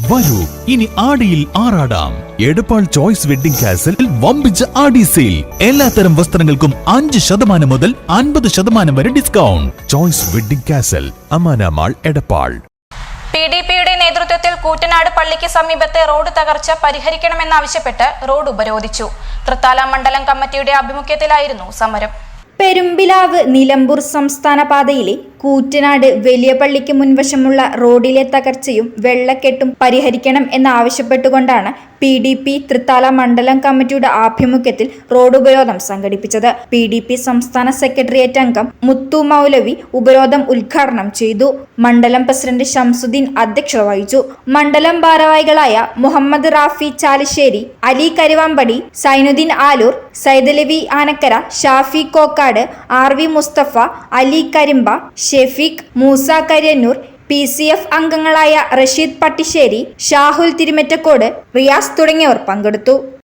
വരൂ. ഇനി ആടിയിൽ ആറാടാം. എടപ്പാൾ ചോയ്സ് വെഡിംഗ് കാസിൽ വമ്പിച്ച ആടി സെയിൽ. എല്ലാത്തരം വസ്ത്രങ്ങൾക്കും അഞ്ച് ശതമാനം മുതൽ അൻപത് ശതമാനം വരെ discount. Choice wedding castle Amana mall Edappal. P D പിയുടെ നേതൃത്വത്തിൽ കൂറ്റനാട് പള്ളിക്ക് സമീപത്തെ റോഡ് തകർച്ച പരിഹരിക്കണമെന്നാവശ്യപ്പെട്ട് റോഡ് ഉപരോധിച്ചു. തൃത്താല മണ്ഡലം കമ്മിറ്റിയുടെ ആഭിമുഖ്യത്തിലായിരുന്നു സമരം. പെരുമ്പിലാവ് നിലമ്പൂർ സംസ്ഥാന പാതയിലെ കൂറ്റനാട് വലിയ പള്ളിക്ക് മുൻവശമുള്ള റോഡിലെ തകർച്ചയും വെള്ളക്കെട്ടും പരിഹരിക്കണം എന്നാവശ്യപ്പെട്ടുകൊണ്ടാണ് പി ഡി പി തൃത്താല മണ്ഡലം കമ്മിറ്റിയുടെ ആഭിമുഖ്യത്തിൽ റോഡ് ഉപരോധം സംഘടിപ്പിച്ചത്. പി ഡി പി സംസ്ഥാന സെക്രട്ടേറിയറ്റ് അംഗം മുത്തു മൗലവി ഉപരോധം ഉദ്ഘാടനം ചെയ്തു. മണ്ഡലം പ്രസിഡന്റ് ഷംസുദ്ദീൻ അധ്യക്ഷത വഹിച്ചു. മണ്ഡലം ഭാരവാഹികളായ Muhammad Rafi Chalissery Ali Karuvampadi Sainudheen Aloor Saidalavi Anakkara Shafi Kokkad R V Musthafa Ali Karimba Shefeeq Moosa Kariyannur P C F അംഗങ്ങളായ റഷീദ് പട്ടിശ്ശേരി ഷാഹുൽ തിരുമറ്റക്കോട് റിയാസ് തുടങ്ങിയവർ പങ്കെടുത്തു.